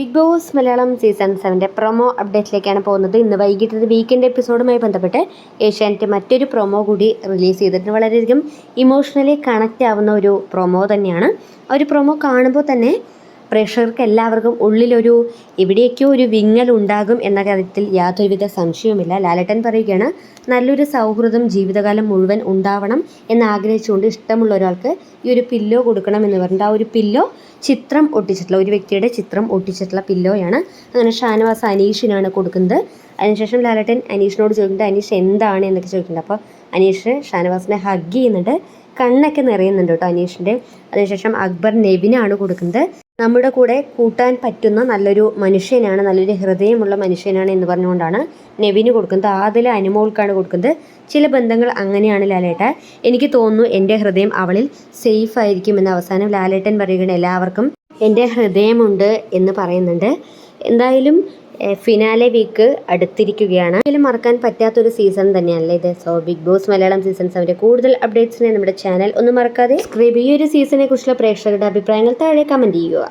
Big Boss Malayalam season സെവന്റെ promo അപ്ഡേറ്റിലേക്കാണ് പോകുന്നത്. ഇന്ന് വൈകിട്ടത്തെ വീക്കെൻഡ് എപ്പിസോഡുമായി ബന്ധപ്പെട്ട് ഏഷ്യാനെറ്റ് മറ്റൊരു പ്രൊമോ കൂടി റിലീസ് ചെയ്തിട്ടുണ്ട്. വളരെയധികം ഇമോഷണലി കണക്റ്റ് ആവുന്ന ഒരു പ്രൊമോ തന്നെയാണ്. ആ ഒരു പ്രൊമോ കാണുമ്പോൾ തന്നെ പ്രേക്ഷകർക്ക് എല്ലാവർക്കും ഉള്ളിലൊരു എവിടെയൊക്കെയോ ഒരു വിങ്ങൽ ഉണ്ടാകും എന്ന കാര്യത്തിൽ യാതൊരുവിധ സംശയവുമില്ല. ലാലേട്ടൻ പറയുകയാണ് നല്ലൊരു സൗഹൃദം ജീവിതകാലം മുഴുവൻ ഉണ്ടാവണം എന്ന് ആഗ്രഹിച്ചുകൊണ്ട് ഇഷ്ടമുള്ള ഒരാൾക്ക് ഈ ഒരു പില്ലോ കൊടുക്കണം എന്ന് പറഞ്ഞിട്ട് ആ ഒരു പില്ലോ ചിത്രം ഒട്ടിച്ചിട്ടുള്ള ഒരു വ്യക്തിയുടെ ചിത്രം ഒട്ടിച്ചിട്ടുള്ള പില്ലോയാണ്. അങ്ങനെ ഷാനവാസ് അനീഷിനാണ് കൊടുക്കുന്നത്. അതിനുശേഷം ലാലേട്ടൻ അനീഷിനോട് ചോദിക്കുന്നുണ്ട് അനീഷ് എന്താണ്? എന്നൊക്കെ ചോദിക്കുന്നുണ്ട്. അപ്പോൾ അനീഷ് ഷാനവാസിനെ ഹഗ് ചെയ്യുന്നുണ്ട്. കണ്ണൊക്കെ നിറയുന്നുണ്ട് കേട്ടോ അനീഷിന്റെ. അതിനുശേഷം അക്ബർ നെവിനാണ് കൊടുക്കുന്നത്. നമ്മുടെ കൂടെ കൂട്ടാൻ പറ്റുന്ന നല്ലൊരു മനുഷ്യനാണ് നല്ലൊരു ഹൃദയമുള്ള മനുഷ്യനാണ് എന്ന് പറഞ്ഞുകൊണ്ടാണ് നെവിന് കൊടുക്കുന്നത്. ആദില അനുമോൾക്കാണ് കൊടുക്കുന്നത്. ചില ബന്ധങ്ങൾ അങ്ങനെയാണ് ലാലേട്ട. എനിക്ക് തോന്നുന്നു എന്റെ ഹൃദയം അവളിൽ സേഫ് ആയിരിക്കും എന്ന് അവസാനം ലാലേട്ടൻ പറയുകയാണ്. എല്ലാവർക്കും എന്റെ ഹൃദയമുണ്ട് എന്ന് പറയുന്നുണ്ട്. എന്തായാലും ഫിനാലെ വീക്ക് അടുത്തിരിക്കുകയാണ്. ഇതിൽ മറക്കാൻ പറ്റാത്തൊരു സീസൺ തന്നെയാണല്ലേ ഇത്? So Bigg Boss Malayalam season സെവന്റെ കൂടുതൽ അപ്ഡേറ്റ്സിനെ നമ്മുടെ ചാനൽ ഒന്നും മറക്കാതെ സബ്സ്ക്രൈബ് ഈ ഒരു സീസണെ കുറിച്ചുള്ള പ്രേക്ഷകരുടെ അഭിപ്രായങ്ങൾ താഴെ കമന്റ് ചെയ്യുക.